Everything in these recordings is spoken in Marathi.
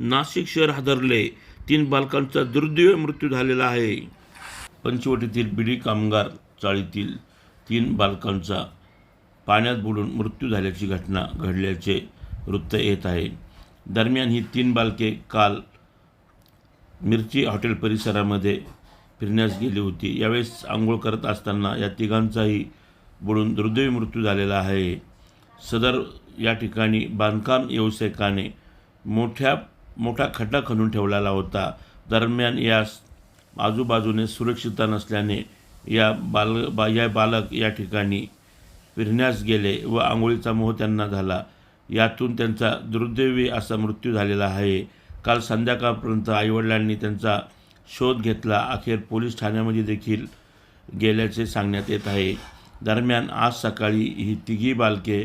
नाशिक शहर हादरले. तीन बालकांचा दुर्दैवी मृत्यू झालेला आहे. पंचवटीतील बिडी कामगार चाळीतील तीन बालकांचा पाण्यात बुडून मृत्यू झाल्याची घटना घडल्याचे वृत्त येत आहे. दरम्यान ही तीन बालके काल मिरची हॉटेल परिसरामध्ये फिरण्यास गेली होती. यावेळेस आंघोळ करत असताना या तिघांचाही बुडून दुर्दैवी मृत्यू झालेला आहे. सदर या ठिकाणी बांधकाम व्यावसायिकाने मोठ्या मोठा खड्डा खणून ठेवलेला होता. दरम्यान यास आजूबाजूने सुरक्षितता नसल्याने या बाल बा या बालक या ठिकाणी फिरण्यास गेले व आंघोळीचा मोह त्यांना झाला. यातून त्यांचा दुर्दैवी असा मृत्यू झालेला आहे. काल संध्याकाळपर्यंत आईवडिलांनी त्यांचा शोध घेतला. अखेर पोलीस ठाण्यामध्ये देखील गेल्याचे सांगण्यात येत आहे. दरम्यान आज सकाळी ही तिघी बालके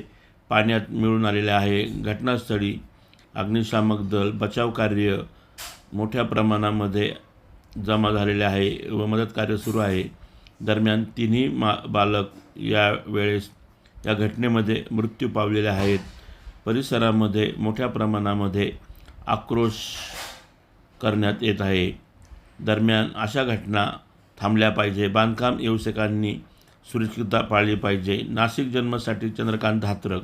पाण्यात मिळून आलेले आहे. घटनास्थळी अग्निशामक दल बचाव कार्य मोठ्या प्रमाणामध्ये जमा झालेले आहे व मदत कार्य सुरू आहे. दरम्यान तिन्ही मा बालक या वेळेस या घटनेमध्ये मृत्यू पावलेले आहेत. परिसरामध्ये मोठ्या प्रमाणामध्ये आक्रोश करण्यात येत आहे. दरम्यान अशा घटना थांबल्या पाहिजे. बांधकाम व्यावसायिकांनी सुरक्षितता पाळली पाहिजे. नाशिक जन्मासाठी चंद्रकांत धात्रक